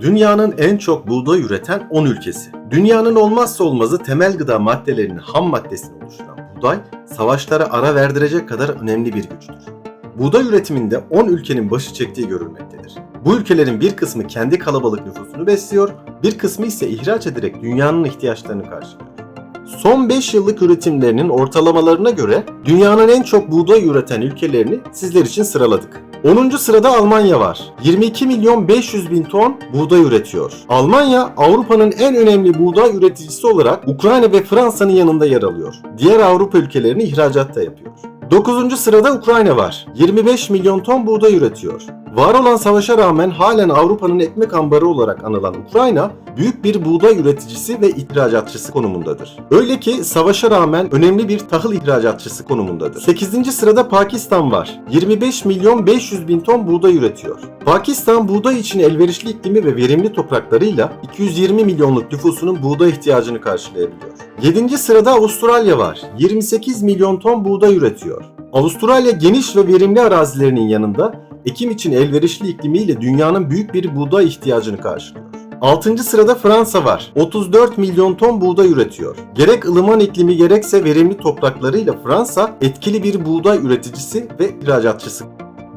dünyanın en çok buğday üreten 10 ülkesi. Dünyanın olmazsa olmazı temel gıda maddelerinin ham maddesini oluşturan buğday, savaşlara ara verdirecek kadar önemli bir güçtür. Buğday üretiminde 10 ülkenin başı çektiği görülmektedir. Bu ülkelerin bir kısmı kendi kalabalık nüfusunu besliyor, bir kısmı ise ihraç ederek dünyanın ihtiyaçlarını karşılıyor. Son 5 yıllık üretimlerinin ortalamalarına göre dünyanın en çok buğday üreten ülkelerini sizler için sıraladık. 10. sırada Almanya var. 22 milyon 500 bin ton buğday üretiyor. Almanya Avrupa'nın en önemli buğday üreticisi olarak Ukrayna ve Fransa'nın yanında yer alıyor. Diğer Avrupa ülkelerini ihracat da yapıyor. 9. sırada Ukrayna var. 25 milyon ton buğday üretiyor. Var olan savaşa rağmen halen Avrupa'nın ekmek ambarı olarak anılan Ukrayna, büyük bir buğday üreticisi ve ihracatçısı konumundadır. Öyle ki savaşa rağmen önemli bir tahıl ihracatçısı konumundadır. 8. sırada Pakistan var. 25 milyon 500 bin ton buğday üretiyor. Pakistan buğday için elverişli iklimi ve verimli topraklarıyla 220 milyonluk nüfusunun buğday ihtiyacını karşılayabiliyor. 7. sırada Avustralya var. 28 milyon ton buğday üretiyor. Avustralya geniş ve verimli arazilerinin yanında ekim için elverişli iklimiyle dünyanın büyük bir buğday ihtiyacını karşılıyor. 6. sırada Fransa var. 34 milyon ton buğday üretiyor. Gerek ılıman iklimi gerekse verimli topraklarıyla Fransa etkili bir buğday üreticisi ve ihracatçısı.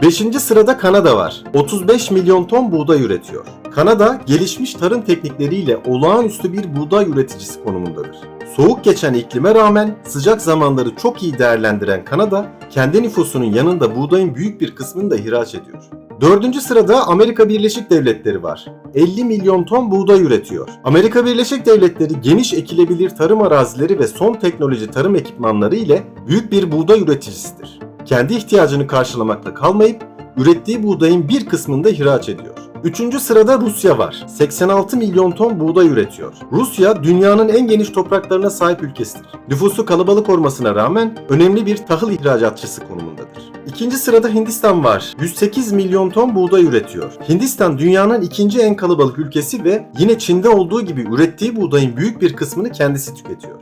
5. sırada Kanada var. 35 milyon ton buğday üretiyor. Kanada gelişmiş tarım teknikleriyle olağanüstü bir buğday üreticisi konumundadır. Soğuk geçen iklime rağmen sıcak zamanları çok iyi değerlendiren Kanada, kendi nüfusunun yanında buğdayın büyük bir kısmını da ihraç ediyor. Dördüncü sırada Amerika Birleşik Devletleri var. 50 milyon ton buğday üretiyor. Amerika Birleşik Devletleri geniş ekilebilir tarım arazileri ve son teknoloji tarım ekipmanları ile büyük bir buğday üreticisidir. Kendi ihtiyacını karşılamakla kalmayıp ürettiği buğdayın bir kısmını da ihraç ediyor. Üçüncü sırada Rusya var. 86 milyon ton buğday üretiyor. Rusya dünyanın en geniş topraklarına sahip ülkesidir. Nüfusu kalabalık olmasına rağmen önemli bir tahıl ihracatçısı konumundadır. İkinci sırada Hindistan var. 108 milyon ton buğday üretiyor. Hindistan dünyanın ikinci en kalabalık ülkesi ve yine Çin'de olduğu gibi ürettiği buğdayın büyük bir kısmını kendisi tüketiyor.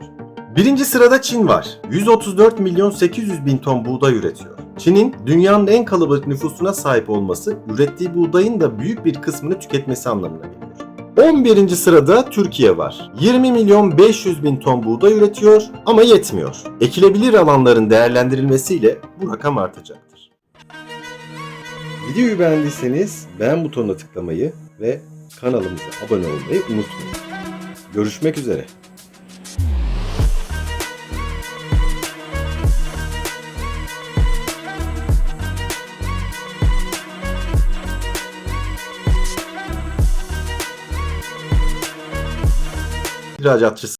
Birinci sırada Çin var. 134 milyon 800 bin ton buğday üretiyor. Çin'in dünyanın en kalabalık nüfusuna sahip olması, ürettiği buğdayın da büyük bir kısmını tüketmesi anlamına geliyor. 11. sırada Türkiye var. 20 milyon 500 bin ton buğday üretiyor ama yetmiyor. Ekilebilir alanların değerlendirilmesiyle bu rakam artacaktır. Videoyu beğendiyseniz beğen butonuna tıklamayı ve kanalımıza abone olmayı unutmayın. Görüşmek üzere. İhracatçısı